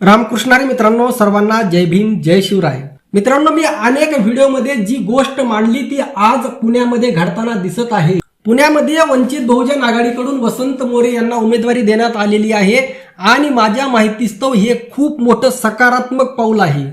रामकृष्णारी मित्रांनो सर्वांना जय भीम जय शिवराय. मित्रांनो मी अनेक व्हिडिओमध्ये जी गोष्ट मांडली ती आज पुण्यामध्ये घडताना दिसत आहे. पुण्यामध्ये वंचित बहुजन आघाडीकडून वसंत मोरे यांना उमेदवारी देण्यात आलेली आहे आणि माझ्या माहितीस्तव हे खूप मोठं सकारात्मक पाऊल आहे.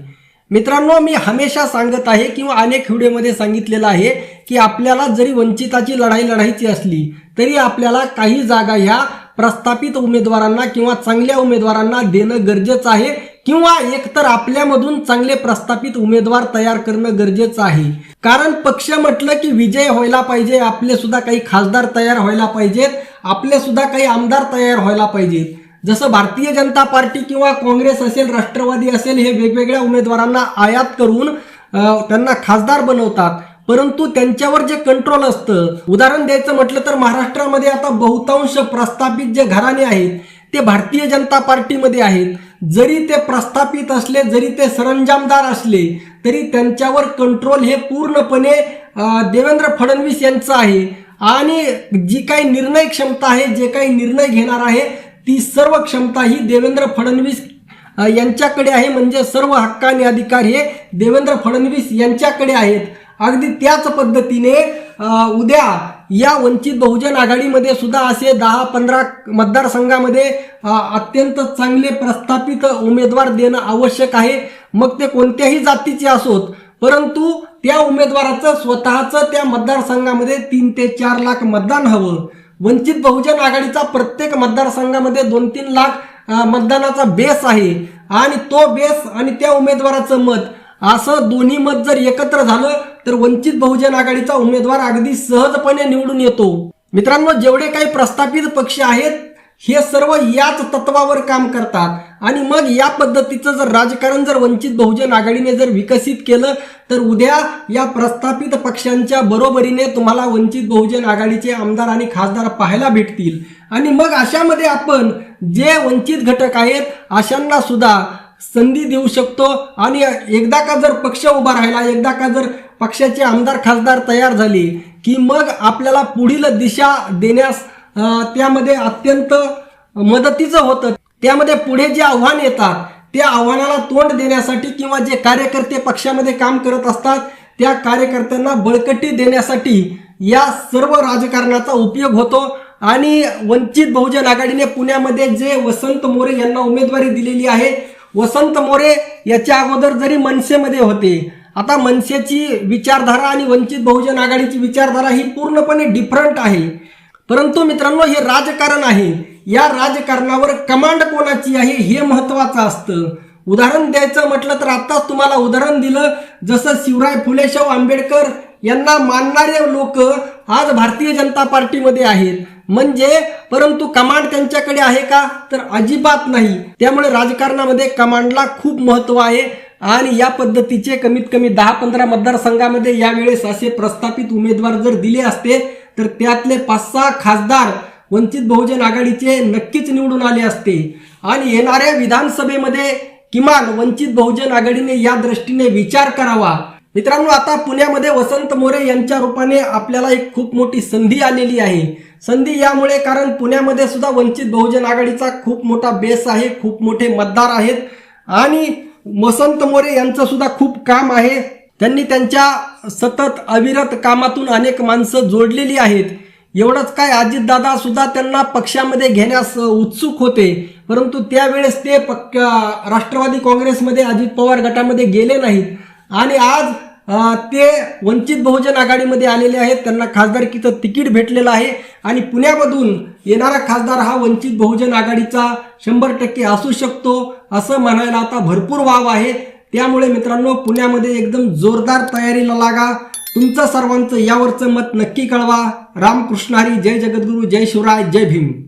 मित्रांनो मी हमेशा सांगत आहे किंवा अनेक व्हिडिओमध्ये सांगितलेलं आहे की आपल्याला जरी वंचिताची लढाई लढायची असली तरी आपल्याला काही जागा ह्या प्रस्थापित उमेदवारांना किंवा चांगल्या उमेदवारांना देणं गरजेचं आहे किंवा एकतर आपल्यामधून चांगले प्रस्थापित उमेदवार तयार करणं गरजेचं आहे. कारण पक्ष म्हटलं की विजय व्हायला पाहिजे आपले सुद्धा काही खासदार तयार व्हायला पाहिजेत आपले सुद्धा काही आमदार तयार व्हायला पाहिजेत. जसं भारतीय जनता पार्टी किंवा काँग्रेस असेल राष्ट्रवादी असेल हे वेगवेगळ्या उमेदवारांना आयात करून त्यांना खासदार बनवतात. परंतु त्यांच्यावर जे कंट्रोल असतं उदाहरण द्यायचं म्हटलं तर महाराष्ट्रामध्ये आता बहुतांश प्रस्थापित जे घराणे आहेत ते भारतीय जनता पार्टीमध्ये आहेत. जरी ते प्रस्थापित असले जरी ते सरंजामदार असले तरी त्यांच्यावर कंट्रोल हे पूर्णपणे देवेंद्र फडणवीस यांचं आहे. आणि जी काही निर्णय क्षमता आहे जे काही निर्णय घेणार आहे ती सर्व क्षमता ही देवेंद्र फडणवीस यांच्याकडे आहे. म्हणजे सर्व हक्क आणि अधिकार हे देवेंद्र फडणवीस यांच्याकडे आहेत. अगदी त्याच पद्धतीने उद्या या वंचित बहुजन आघाडीमध्ये सुद्धा असे दहा पंधरा मतदारसंघामध्ये अत्यंत चांगले प्रस्थापित उमेदवार देणं आवश्यक आहे. मग ते कोणत्याही जातीचे असोत परंतु त्या उमेदवाराचं स्वतःचं त्या मतदारसंघामध्ये तीन ते चार लाख मतदान हवं. वंचित बहुजन आघाडीचा प्रत्येक मतदारसंघामध्ये दोन तीन लाख मतदानाचा बेस आहे. आणि तो बेस आणि त्या उमेदवाराचं मत असं दोन्ही मत जर एकत्र झालं तर वंचित बहुजन आघाडीचा उमेदवार अगदी सहजपणे निवडून येतो. मित्रांनो जेवढे काही प्रस्थापित पक्ष आहेत हे सर्व याच तत्वावर काम करतात. आणि मग या पद्धतीचं जर राजकारण जर वंचित बहुजन आघाडीने जर विकसित केलं तर उद्या या प्रस्थापित पक्षांच्या बरोबरीने तुम्हाला वंचित बहुजन आघाडीचे आमदार आणि खासदार पाहायला भेटतील. आणि मग अशामध्ये आपण जे वंचित घटक आहेत अशांना सुद्धा संधी देऊ शकतो. आणि एकदा का जर पक्ष उभा राहिला एकदा का जर पक्षाचे आमदार खासदार तयार झाले की मग आपल्याला पुढील दिशा देण्यास त्यामध्ये अत्यंत मदतीचं होतं. त्यामध्ये पुढे जे आव्हान येतात त्या आव्हानाला तोंड देण्यासाठी किंवा जे कार्यकर्ते पक्षामध्ये काम करत असतात त्या कार्यकर्त्यांना बळकटी देण्यासाठी या सर्व राजकारणाचा उपयोग होतो. आणि वंचित बहुजन आघाडीने पुण्यामध्ये जे वसंत मोरे यांना उमेदवारी दिलेली आहे वसंत मोरे याच्या अगोदर जरी मनसेमध्ये होते आता मनसेची विचारधारा आणि वंचित बहुजन आघाडीची विचारधारा ही पूर्णपणे डिफरंट आहे. परंतु मित्रांनो हे राजकारण आहे. या राजकारणावर कमांड कोणाची आहे हे महत्वाचं असतं. उदाहरण द्यायचं म्हटलं तर आत्ताच तुम्हाला उदाहरण दिलं. जसं शिवराय फुले आंबेडकर यांना मानणारे लोक आज भारतीय जनता पार्टीमध्ये आहेत. म्हणजे परंतु कमांड त्यांच्याकडे आहे का? तर अजिबात नाही. त्यामुळे राजकारणामध्ये कमांडला खूप महत्त्व आहे. आणि या पद्धतीचे कमीत कमी दहा पंधरा मतदारसंघामध्ये यावेळेस असे प्रस्थापित उमेदवार जर दिले असते तर त्यातले पाच सहा खासदार वंचित बहुजन आघाडीचे नक्कीच निवडून आले असते. आणि येणाऱ्या विधानसभेमध्ये किमान वंचित बहुजन आघाडीने या दृष्टीने विचार करावा. मित्रांनो आता पुण्यामध्ये वसंत मोरे यांच्या रूपाने आपल्याला एक खूप मोठी संधी आलेली आहे. संधी यामुळे कारण पुण्यामध्ये सुद्धा वंचित बहुजन आघाडीचा खूप मोठा बेस आहे खूप मोठे मतदार आहेत. आणि मसंत मोरे यांचं सुद्धा खूप काम आहे. त्यांनी त्यांच्या सतत अविरत कामातून अनेक माणसं जोडलेली आहेत. एवढंच काय अजितदादा सुद्धा त्यांना पक्षामध्ये घेण्यास उत्सुक होते. परंतु त्यावेळेस ते पक्क राष्ट्रवादी काँग्रेसमध्ये अजित पवार गटामध्ये गेले नाहीत. आणि आज ते वंचित बहुजन आघाडीमध्ये आलेले आहेत. त्यांना खासदारकीचं तिकीट भेटलेलं आहे. आणि पुण्यामधून येणारा खासदार हा वंचित बहुजन आघाडीचा शंभर टक्के असू शकतो असं म्हणायला आता भरपूर वाव आहे. त्यामुळे मित्रांनो पुण्यामध्ये एकदम जोरदार तयारीला लागा. तुमचं सर्वांचं यावरचं मत नक्की कळवा. रामकृष्ण हरी जय जगद्गुरू जय शिवराय जय भीम.